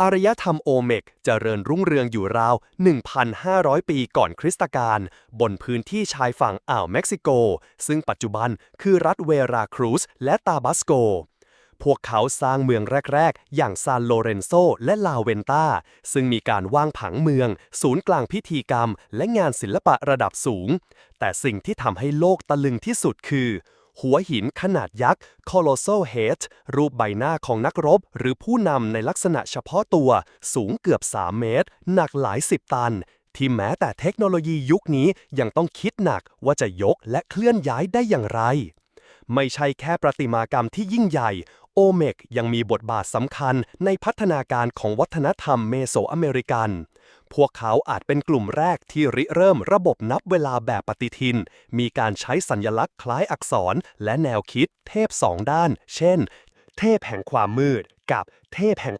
อารยธรรมโอเมกจเจริญรุ่งเรืองอยู่ราว 1,500 ปีก่อนคริสตกาลบนพื้นที่ชายฝั่งอ่าวเม็กซิโก ซึ่งปัจจุบันคือรัฐเวราครูซและตาบัสโก พวกเขาสร้างเมืองแรก ๆ อย่างซานโลเรนโซและลาเวนตาซึ่งมีการว่างผังเมือง ศูนย์กลางพิธีกรรม และงานศิลปะระดับสูง แต่สิ่งที่ทำให้โลกตะลึงที่สุดคือ หัวหินขนาดยักษ์ Colossal Head รูปใบหน้าของนักรบ หรือผู้นำในลักษณะเฉพาะตัว สูงเกือบ 3 เมตร หนักหลายสิบตัน ที่แม้แต่เทคโนโลยียุคนี้ยังต้องคิดหนักว่าจะยกและเคลื่อนย้ายได้อย่างไร ไม่ใช่แค่ประติมากรรมที่ยิ่งใหญ่ โอเมกยังมีบทบาทสำคัญในพัฒนาการของวัฒนธรรมเมโสอเมริกัน พวกเขาอาจเป็นกลุ่มแรกที่ริเริ่มระบบนับเวลาแบบปฏิทิน มีการใช้สัญลักษณ์คล้ายอักษร และแนวคิดเทพสองด้าน เช่น เทพแห่งความมืด กับเทพแห่ง